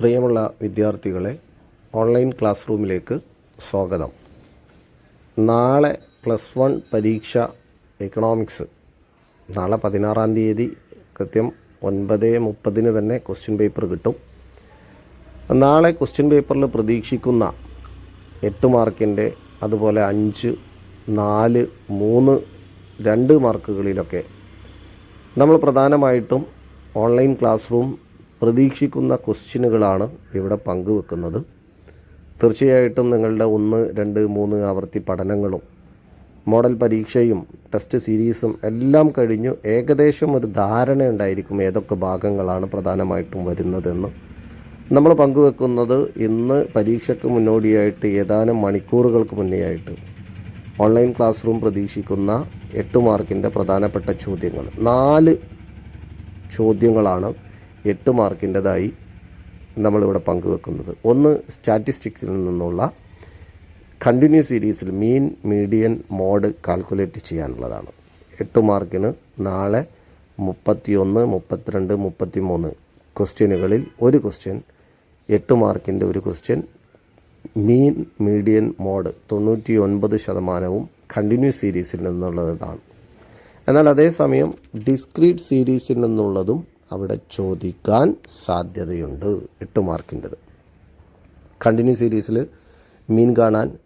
പ്രിയമുള്ള വിദ്യാർത്ഥികളെ online class റൂമിലേക്ക് സ്വാഗതം. നാളെ പ്ലസ് വൺ പരീക്ഷ എക്കണോമിക്സ് നാളെ പതിനാറാം തീയതി കൃത്യം ഒൻപത് മുപ്പതിന് തന്നെ ക്വസ്റ്റ്യൻ പേപ്പർ കിട്ടും. നാളെ ക്വസ്റ്റ്യൻ പേപ്പറിൽ പ്രതീക്ഷിക്കുന്ന എട്ട് മാർക്കിന്റെ അതുപോലെ അഞ്ച് നാല് മൂന്ന് രണ്ട് മാർക്കുകളിലൊക്കെ നമ്മൾ പ്രധാനമായിട്ടും ഓൺലൈൻ ക്ലാസ് റൂം പ്രതീക്ഷിക്കുന്ന ക്വസ്റ്റ്യനുകളാണ് ഇവിടെ പങ്കുവെക്കുന്നത്. തീർച്ചയായിട്ടും നിങ്ങളുടെ ഒന്ന് രണ്ട് മൂന്ന് ആവർത്തി പഠനങ്ങളും മോഡൽ പരീക്ഷയും ടെസ്റ്റ് സീരീസും എല്ലാം കഴിഞ്ഞു ഏകദേശം ഒരു ധാരണ ഉണ്ടായിരിക്കും ഏതൊക്കെ ഭാഗങ്ങളാണ് പ്രധാനമായിട്ടും വരുന്നതെന്ന്. നമ്മൾ പങ്കുവെക്കുന്നത് ഇന്ന് പരീക്ഷയ്ക്ക് മുന്നോടിയായിട്ട് ഏതാനും മണിക്കൂറുകൾക്ക് മുന്നേ ആയിട്ട് ഓൺലൈൻ ക്ലാസ് റൂം പ്രതീക്ഷിക്കുന്ന എട്ട് മാർക്കിന്റെ പ്രധാനപ്പെട്ട ചോദ്യങ്ങൾ. നാല് ചോദ്യങ്ങളാണ് എട്ട് മാർക്കിന്റെതായി നമ്മളിവിടെ പങ്കുവെക്കുന്നത്. ഒന്ന് സ്റ്റാറ്റിസ്റ്റിക്സിൽ നിന്നുള്ള കണ്ടിന്യൂ സീരീസിൽ മീൻ മീഡിയൻ മോഡ് കാൽക്കുലേറ്റ് ചെയ്യാനുള്ളതാണ്. എട്ട് മാർക്കിന് നാളെ മുപ്പത്തിയൊന്ന് മുപ്പത്തിരണ്ട് മുപ്പത്തി മൂന്ന് ക്വസ്റ്റ്യനുകളിൽ ഒരു ക്വസ്റ്റ്യൻ എട്ട് മാർക്കിന്റെ ഒരു ക്വസ്റ്റ്യൻ മീൻ മീഡിയൻ മോഡ് തൊണ്ണൂറ്റി ഒൻപത് ശതമാനവും കണ്ടിന്യൂ സീരീസിൽ നിന്നുള്ളതാണ്. എന്നാൽ അതേസമയം ഡിസ്ക്രീറ്റ് സീരീസിൽ നിന്നുള്ളതും അവിടെ ചോദിക്കാൻ സാധ്യതയുണ്ട്. എട്ട് മാർക്കിന്റെത്. കണ്ടിന്യൂ സീരീസിൽ മീൻ കാണാൻ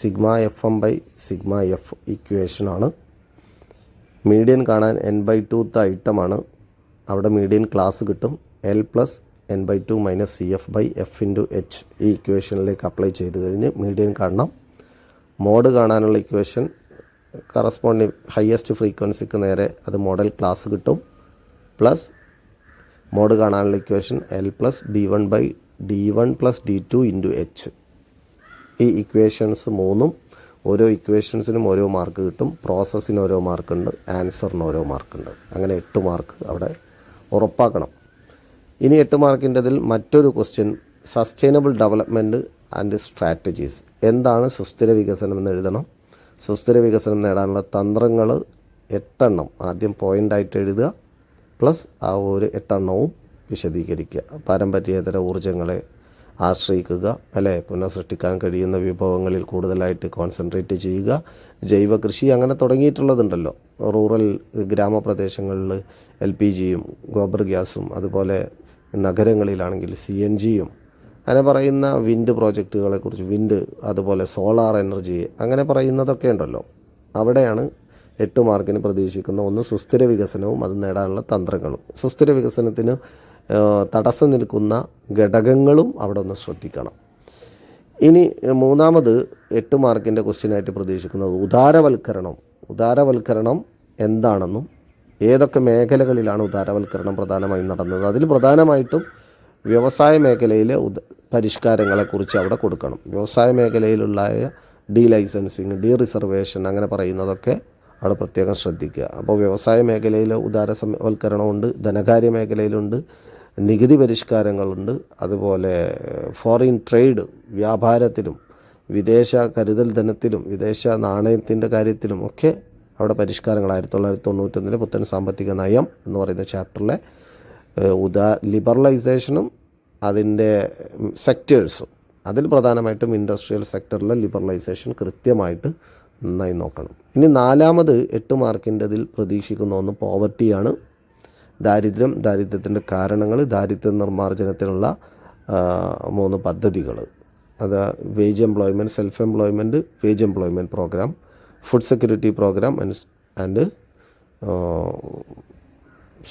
sigma F M by sigma F ഇക്വേഷനാണ്. Median കാണാൻ എൻ ബൈ ടൂത്ത് ഐറ്റമാണ്. അവിടെ മീഡിയൻ ക്ലാസ് കിട്ടും. L plus N by two minus C F by F into H ഈ ഇക്വേഷനിലേക്ക് അപ്ലൈ ചെയ്ത് കഴിഞ്ഞ് മീഡിയൻ കാണണം. മോഡ് കാണാനുള്ള ഇക്വേഷൻ കറസ്പോണ്ടിങ് ഹയസ്റ്റ് ഫ്രീക്വൻസിക്ക് നേരെ അത് മോഡൽ ക്ലാസ് കിട്ടും. പ്ലസ് മോഡ് കാണാനുള്ള equation L plus D one by D one plus D two into H ഈ ഇക്വേഷൻസ് മൂന്നും ഓരോ ഇക്വേഷൻസിനും ഓരോ മാർക്ക് കിട്ടും. പ്രോസസ്സിന് ഓരോ മാർക്കുണ്ട് ആൻസറിന് ഓരോ മാർക്കുണ്ട് അങ്ങനെ എട്ട് മാർക്ക് അവിടെ ഉറപ്പാക്കണം. ഇനി എട്ട് മാർക്കിന്റെതിൽ മറ്റൊരു question sustainable development and strategies എന്താണ് സുസ്ഥിര വികസനം എന്ന് എഴുതണം? സുസ്ഥിര വികസനം നേടാനുള്ള തന്ത്രങ്ങൾ എട്ടെണ്ണം. ആദ്യം പോയിന്റായിട്ട് എഴുതുക. പ്ലസ് ആ ഒരു എട്ടെണ്ണവും വിശദീകരിക്കുക. പാരമ്പര്യേതര ഊർജങ്ങളെ ആശ്രയിക്കുക അല്ലേ? പുനഃസൃഷ്ടിക്കാൻ കഴിയുന്ന വിഭവങ്ങളിൽ കൂടുതലായിട്ട് കോൺസെൻട്രേറ്റ് ചെയ്യുക. ജൈവ കൃഷി അങ്ങനെ തുടങ്ങിയിട്ടുള്ളതുണ്ടല്ലോ. റൂറൽ ഗ്രാമപ്രദേശങ്ങളിൽ എൽ പി ജിയും ഗോബർ ഗ്യാസും അതുപോലെ നഗരങ്ങളിലാണെങ്കിൽ സി എൻ ജിയും അങ്ങനെ പറയുന്ന വിൻഡ് പ്രോജക്റ്റുകളെക്കുറിച്ച് വിൻഡ് അതുപോലെ സോളാർ എനർജി അങ്ങനെ പറയുന്നതൊക്കെ ഉണ്ടല്ലോ. അവിടെയാണ് എട്ട് മാർക്കിന് പ്രതീക്ഷിക്കുന്ന ഒന്ന് സുസ്ഥിര വികസനവും അത് നേടാനുള്ള തന്ത്രങ്ങളും. സുസ്ഥിര വികസനത്തിന് തടസ്സം നിൽക്കുന്ന ഘടകങ്ങളും അവിടെ ഒന്ന് ശ്രദ്ധിക്കണം. ഇനി മൂന്നാമത് എട്ട് മാർക്കിന്റെ ക്വസ്റ്റ്യനായിട്ട് പ്രതീക്ഷിക്കുന്നത് ഉദാരവൽക്കരണം. ഉദാരവൽക്കരണം എന്താണെന്നും ഏതൊക്കെ മേഖലകളിലാണ് ഉദാരവൽക്കരണം പ്രധാനമായും നടന്നത് അതിൽ പ്രധാനമായിട്ടും വ്യവസായ മേഖലയിലെ ഉദ പരിഷ്കാരങ്ങളെക്കുറിച്ച് അവിടെ കൊടുക്കണം. വ്യവസായ മേഖലയിലുള്ള ഡീ ലൈസൻസിങ് ഡീ റിസർവേഷൻ അങ്ങനെ പറയുന്നതൊക്കെ അവിടെ പ്രത്യേകം ശ്രദ്ധിക്കുക. അപ്പോൾ വ്യവസായ മേഖലയിൽ ഉദാര സംവൽക്കരണമുണ്ട് ധനകാര്യ മേഖലയിലുണ്ട് നികുതി പരിഷ്കാരങ്ങളുണ്ട് അതുപോലെ ഫോറിൻ ട്രേഡ് വ്യാപാരത്തിലും വിദേശ കരുതൽ ധനത്തിലും വിദേശ നാണയത്തിന്റെ കാര്യത്തിലും ഒക്കെ അവിടെ പരിഷ്കാരങ്ങൾ. ആയിരത്തി തൊള്ളായിരത്തി തൊണ്ണൂറ്റൊന്നിലെ പുത്തൻ സാമ്പത്തിക നയം എന്ന് പറയുന്ന ചാപ്റ്ററിലെ ഉദാ ലിബറലൈസേഷനും അതിന്റെ സെക്ടേഴ്സും അതിൽ പ്രധാനമായിട്ടും ഇൻഡസ്ട്രിയൽ സെക്ടറിലെ ലിബറലൈസേഷൻ കൃത്യമായിട്ട് നന്നായി നോക്കണം. ഇനി നാലാമത് എട്ട് മാർക്കിന്റെതിൽ പ്രതീക്ഷിക്കുന്ന ഒന്ന് പോവർട്ടിയാണ് ദാരിദ്ര്യം ദാരിദ്ര്യത്തിന്റെ കാരണങ്ങൾ ദാരിദ്ര്യ നിർമ്മാർജനത്തിനുള്ള മൂന്ന് പദ്ധതികൾ. അത് wage employment self employment wage employment programme food security programme and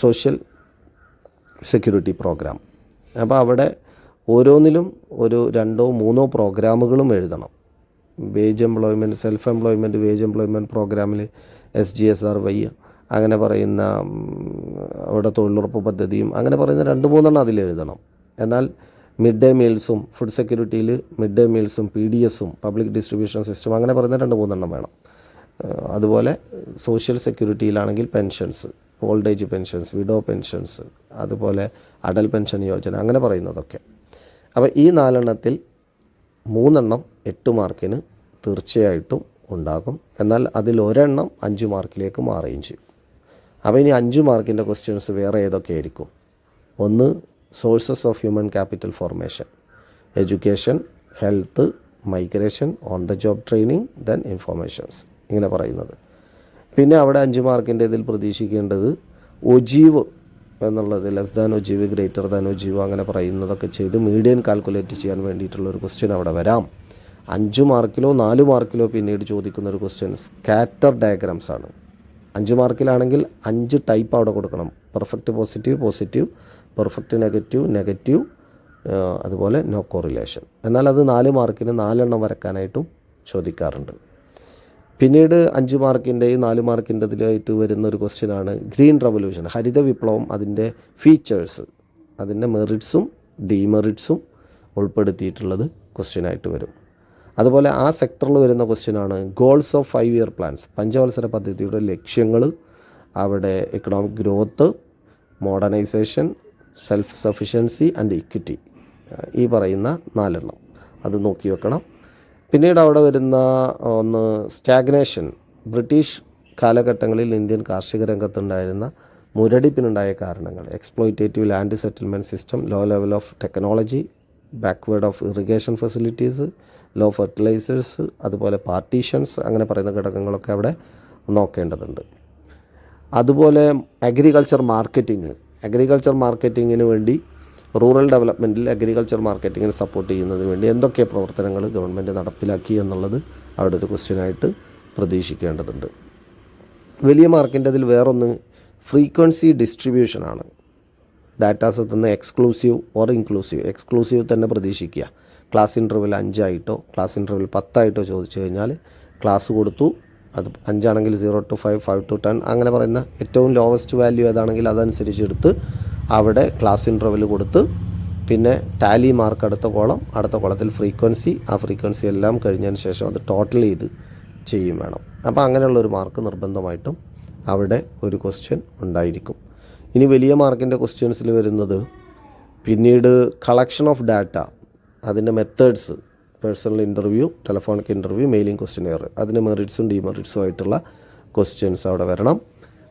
social security programme അപ്പോൾ അവിടെ ഓരോന്നിലും ഒരു രണ്ടോ മൂന്നോ പ്രോഗ്രാമുകളും എഴുതണം. Wage employment self employment wage employment പ്രോഗ്രാമിൽ S G S R Y അങ്ങനെ പറയുന്ന അവിടെ തൊഴിലുറപ്പ് പദ്ധതിയും അങ്ങനെ പറയുന്ന രണ്ട് മൂന്നെണ്ണം അതിൽ എഴുതണം. എന്നാൽ മിഡ് ഡേ മീൽസും ഫുഡ് സെക്യൂരിറ്റിയിൽ മിഡ് ഡേ മീൽസും പി ഡി എസും പബ്ലിക് ഡിസ്ട്രിബ്യൂഷൻ സിസ്റ്റം അങ്ങനെ പറയുന്ന രണ്ട് മൂന്നെണ്ണം വേണം. അതുപോലെ social സെക്യൂരിറ്റിയിലാണെങ്കിൽ pensions old age pensions widow pensions അതുപോലെ അടൽ പെൻഷൻ യോജന അങ്ങനെ പറയുന്നതൊക്കെ. അപ്പോൾ ഈ നാലെണ്ണത്തിൽ മൂന്നെണ്ണം എട്ട് മാർക്കിന് തീർച്ചയായിട്ടും ഉണ്ടാകും. എന്നാൽ അതിൽ ഒരെണ്ണം അഞ്ച് മാർക്കിലേക്ക് മാറുകയും ചെയ്യും. അപ്പോൾ ഇനി അഞ്ച് മാർക്കിന്റെ ക്വസ്റ്റ്യൻസ് വേറെ ഏതൊക്കെ ആയിരിക്കും? ഒന്ന് sources of human capital formation education health migration on the job training then informations ഇങ്ങനെ പറയുന്നത്. പിന്നെ അവിടെ അഞ്ച് മാർക്കിന്റെ ഇതിൽ പ്രതീക്ഷിക്കേണ്ടത് ഒജീവ് എന്നുള്ളത് less than ogive greater than ogive അങ്ങനെ പറയുന്നതൊക്കെ ചെയ്ത് മീഡിയൻ കാൽക്കുലേറ്റ് ചെയ്യാൻ വേണ്ടിയിട്ടുള്ള ഒരു ക്വസ്റ്റ്യൻ അവിടെ വരാം. അഞ്ച് മാർക്കിലോ നാല് മാർക്കിലോ പിന്നീട് ചോദിക്കുന്ന ഒരു ക്വസ്റ്റ്യൻ സ്കാറ്റർ ഡയഗ്രാംസ് ആണ്. അഞ്ച് മാർക്കിലാണെങ്കിൽ അഞ്ച് ടൈപ്പ് അവിടെ കൊടുക്കണം. Perfect positive positive perfect negative negative അതുപോലെ നോ കോറിലേഷൻ എന്നാൽ അത് നാല് മാർക്കിന് നാലെണ്ണം വരക്കാനായിട്ടും ചോദിക്കാറുണ്ട്. പിന്നീട് അഞ്ച് മാർക്കിന്റെയും നാല് മാർക്കിന്റെതിലായിട്ട് വരുന്ന ഒരു ക്വസ്റ്റ്യനാണ് ഗ്രീൻ റവല്യൂഷൻ ഹരിത വിപ്ലവം അതിന്റെ ഫീച്ചേഴ്സ് അതിന്റെ മെറിറ്റ്സും ഡീമെറിറ്റ്സും ഉൾപ്പെടുത്തിയിട്ടുള്ളത് ക്വസ്റ്റ്യനായിട്ട് വരും. അതുപോലെ ആ സെക്ടറിൽ വരുന്ന ക്വസ്റ്റ്യനാണ് goals of five year plans പഞ്ചവത്സര പദ്ധതിയുടെ ലക്ഷ്യങ്ങൾ അവിടെ economic growth modernisation self sufficiency and equity ഈ പറയുന്ന നാലെണ്ണം. അത് നോക്കി വെക്കണം. പിന്നീട് അവിടെ വരുന്ന ഒന്ന് സ്റ്റാഗ്നേഷൻ. ബ്രിട്ടീഷ് കാലഘട്ടങ്ങളിൽ ഇന്ത്യൻ കാർഷിക രംഗത്തുണ്ടായിരുന്ന മുരടിപ്പിനുണ്ടായ കാരണങ്ങൾ. Exploitative land settlement system low level of technology backward of irrigation facilities low fertilisers അതുപോലെ പാർട്ടീഷൻസ് അങ്ങനെ പറയുന്ന ഘടകങ്ങളൊക്കെ അവിടെ നോക്കേണ്ടതുണ്ട്. അതുപോലെ അഗ്രികൾച്ചർ മാർക്കറ്റിംഗ് അഗ്രികൾച്ചർ മാർക്കറ്റിങ്ങിന് വേണ്ടി റൂറൽ ഡെവലപ്മെന്റിൽ അഗ്രികൾച്ചർ മാർക്കറ്റിങ്ങിന് സപ്പോർട്ട് ചെയ്യുന്നതിന് വേണ്ടി എന്തൊക്കെ പ്രവർത്തനങ്ങൾ ഗവൺമെന്റ് നടപ്പിലാക്കി എന്നുള്ളത് അവിടെ ഒരു ക്വസ്റ്റ്യനായിട്ട് പ്രതീക്ഷിക്കേണ്ടതുണ്ട്. വലിയ മാർക്കിന്റെ അതിൽ വേറൊന്ന് ഫ്രീക്വൻസി ഡിസ്ട്രിബ്യൂഷനാണ് ഡാറ്റാസ് തന്ന എക്സ്ക്ലൂസീവ് ഓർ ഇൻക്ലൂസീവ് എക്സ്ക്ലൂസീവ് തന്നെ പ്രതീക്ഷിക്കുക. ക്ലാസ് ഇന്റർവെൽ അഞ്ചായിട്ടോ ക്ലാസ് ഇന്റർവെൽ പത്തായിട്ടോ ചോദിച്ചു കഴിഞ്ഞാൽ ക്ലാസ് കൊടുത്തു. അത് അഞ്ചാണെങ്കിൽ zero to five five to ten അങ്ങനെ പറയുന്ന ഏറ്റവും ലോവസ്റ്റ് വാല്യൂ ഏതാണെങ്കിൽ അതനുസരിച്ച് എടുത്ത് അവിടെ ക്ലാസ് ഇന്റർവെൽ കൊടുത്ത് പിന്നെ ടാലി മാർക്ക് അടുത്ത കോളം അടുത്ത കോളത്തിൽ ഫ്രീക്വൻസി ആ ഫ്രീക്വൻസി എല്ലാം കഴിഞ്ഞതിന് ശേഷം അത് ടോട്ടൽ ചെയ്ത് ചെയ്യും വേണം. അപ്പോൾ അങ്ങനെയുള്ള ഒരു മാർക്ക് നിർബന്ധമായിട്ടും അവിടെ ഒരു ക്വസ്റ്റ്യൻ ഉണ്ടായിരിക്കും. ഇനി വലിയ മാർക്കിന്റെ ക്വസ്റ്റ്യൻസിൽ വരുന്നത് പിന്നീട് കളക്ഷൻ ഓഫ് ഡാറ്റ അതിന്റെ methods personal interview telephonic interview mailing questionnaire അതിന് മെറിറ്റ്സും ഡിമെറിറ്റ്സും ആയിട്ടുള്ള ക്വസ്റ്റ്യൻസ് അവിടെ വരണം.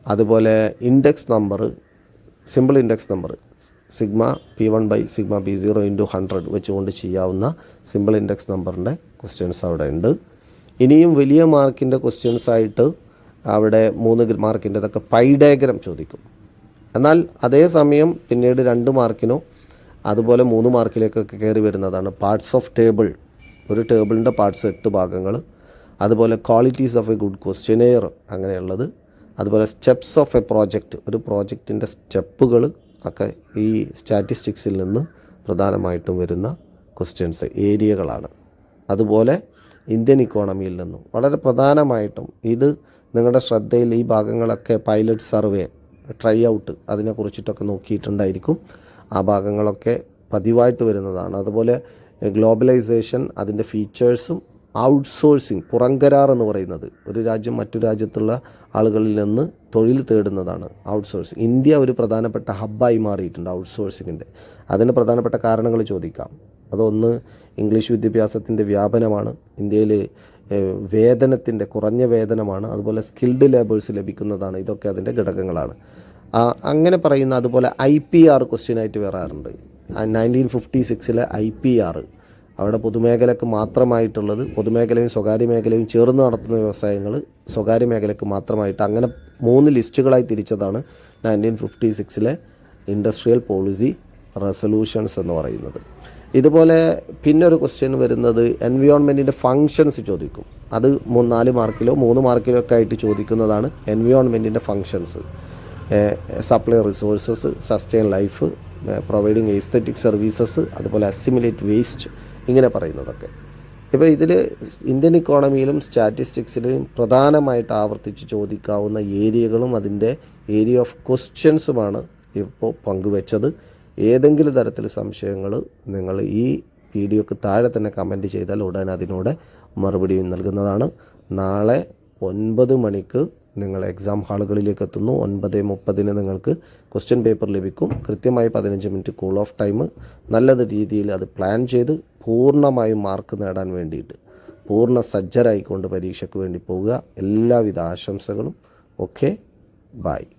അതുപോലെ index number simple index number. Sigma P one by sigma P zero into hundred വെച്ചുകൊണ്ട് ചെയ്യാവുന്ന സിമ്പിൾ ഇൻഡെക്സ് നമ്പറിന്റെ ക്വസ്റ്റ്യൻസ് അവിടെ ഉണ്ട് ഇനിയും വലിയ മാർക്കിന്റെ ക്വസ്റ്റ്യൻസ് ആയിട്ട് അവിടെ മൂന്ന് മാർക്കിന്റെതൊക്കെ പൈ ഡയഗ്രം ചോദിക്കും. എന്നാൽ അതേസമയം പിന്നീട് രണ്ട് മാർക്കിനോ അതുപോലെ മൂന്ന് മാർക്കിലേക്കൊക്കെ കയറി വരുന്നതാണ് പാർട്സ് ഓഫ് ടേബിൾ. ഒരു ടേബിളിന്റെ പാർട്സ് എട്ട് ഭാഗങ്ങൾ അതുപോലെ qualities of a good questionnaire അങ്ങനെയുള്ളത് അതുപോലെ സ്റ്റെപ്സ് ഓഫ് എ പ്രോജക്റ്റ് ഒരു പ്രോജക്റ്റിന്റെ സ്റ്റെപ്പുകൾ ഒക്കെ ഈ സ്റ്റാറ്റിസ്റ്റിക്സിൽ നിന്ന് പ്രധാനമായിട്ടും വരുന്ന ക്വസ്റ്റ്യൻസ് ഏരിയകളാണ് അതുപോലെ ഇന്ത്യൻ ഇക്കോണമിയിൽ നിന്നും വളരെ പ്രധാനമായിട്ടും ഇത് നിങ്ങളുടെ ശ്രദ്ധയിൽ ഈ ഭാഗങ്ങളൊക്കെ പൈലറ്റ് സർവേ ട്രൈ ഔട്ട് അതിനെക്കുറിച്ചിട്ടൊക്കെ നോക്കിയിട്ടുണ്ടായിരിക്കും. ആ ഭാഗങ്ങളൊക്കെ പതിവായിട്ട് വരുന്നതാണ്. അതുപോലെ ഗ്ലോബലൈസേഷൻ അതിന്റെ ഫീച്ചേഴ്സും ഔട്ട്സോഴ്സിങ് പുറംകരാർ എന്ന് പറയുന്നത് ഒരു രാജ്യം മറ്റു രാജ്യത്തുള്ള ആളുകളിൽ നിന്ന് തൊഴിൽ തേടുന്നതാണ് ഔട്ട്സോഴ്സിങ്. ഇന്ത്യ ഒരു പ്രധാനപ്പെട്ട ഹബ്ബായി മാറിയിട്ടുണ്ട് ഔട്ട്സോഴ്സിങ്ങിന്റെ. അതിന് പ്രധാനപ്പെട്ട കാരണങ്ങൾ ചോദിക്കാം. അതൊന്ന് ഇംഗ്ലീഷ് വിദ്യാഭ്യാസത്തിന്റെ വ്യാപനമാണ്. ഇന്ത്യയിൽ വേതനത്തിന്റെ കുറഞ്ഞ വേതനമാണ്. അതുപോലെ സ്കിൽഡ് ലേബേഴ്സ് ലഭിക്കുന്നതാണ്. ഇതൊക്കെ അതിന്റെ ഘടകങ്ങളാണ്. അങ്ങനെ പറയുന്ന അതുപോലെ ഐ പി ആർ ക്വസ്റ്റ്യനായിട്ട് വരാറുണ്ട് നയന്റീൻ ഫിഫ്റ്റി സിക്സിലെ ഐ പി ആർ. അവിടെ പൊതുമേഖലക്ക് മാത്രമായിട്ടുള്ളത് പൊതുമേഖലയും സ്വകാര്യ മേഖലയും ചേർന്ന് നടത്തുന്ന വ്യവസായങ്ങൾ സ്വകാര്യ മേഖലയ്ക്ക് മാത്രമായിട്ട് അങ്ങനെ മൂന്ന് ലിസ്റ്റുകളായി തിരിച്ചതാണ് നയന്റീൻ ഫിഫ്റ്റി സിക്സിലെ ഇൻഡസ്ട്രിയൽ പോളിസി റെസൊല്യൂഷൻസ് എന്ന് പറയുന്നത്. ഇതുപോലെ പിന്നൊരു ക്വസ്റ്റ്യൻ വരുന്നത് എൻവിയോൺമെന്റിന്റെ ഫങ്ഷൻസ് ചോദിക്കും. അത് മൂന്ന് നാല് മാർക്കിലോ മൂന്ന് മാർക്കിലോ ഒക്കെ ആയിട്ട് ചോദിക്കുന്നതാണ് എൻവിയോൺമെന്റിന്റെ functions supply resources sustain life providing aesthetic services അതുപോലെ അസിമുലേറ്റ് വേസ്റ്റ് ഇങ്ങനെ പറയുന്നതൊക്കെ. ഇപ്പോൾ ഇതിൽ ഇന്ത്യൻ ഇക്കോണമിയിലും സ്റ്റാറ്റിസ്റ്റിക്സിലും പ്രധാനമായിട്ട് ആവർത്തിച്ച് ചോദിക്കാവുന്ന ഏരിയകളും അതിന്റെ ഏരിയ ഓഫ് ക്വസ്റ്റ്യൻസുമാണ് ഇപ്പോൾ പങ്കുവെച്ചത്. ഏതെങ്കിലും തരത്തിൽ സംശയങ്ങൾ നിങ്ങൾ ഈ വീഡിയോക്ക് താഴെ തന്നെ കമന്റ് ചെയ്താൽ ഉടൻ അതിനോട് മറുപടിയും നൽകുന്നതാണ്. നാളെ ഒൻപത് മണിക്ക് നിങ്ങൾ എക്സാം ഹാളുകളിലേക്ക് എത്തുന്നു. ഒൻപത് മുപ്പതിന് നിങ്ങൾക്ക് ക്വസ്റ്റ്യൻ പേപ്പർ ലഭിക്കും. കൃത്യമായി പതിനഞ്ച് മിനിറ്റ് കൂൾ ഓഫ് ടൈം നല്ലത് രീതിയിൽ അത് പ്ലാൻ ചെയ്ത് പൂർണമായും മാർക്ക് നേടാൻ വേണ്ടിയിട്ട്. പൂർണ സജ്ജരായിക്കൊണ്ട് പരീക്ഷയ്ക്ക് വേണ്ടി പോവുക. എല്ലാവിധ ആശംസകളും. Okay bye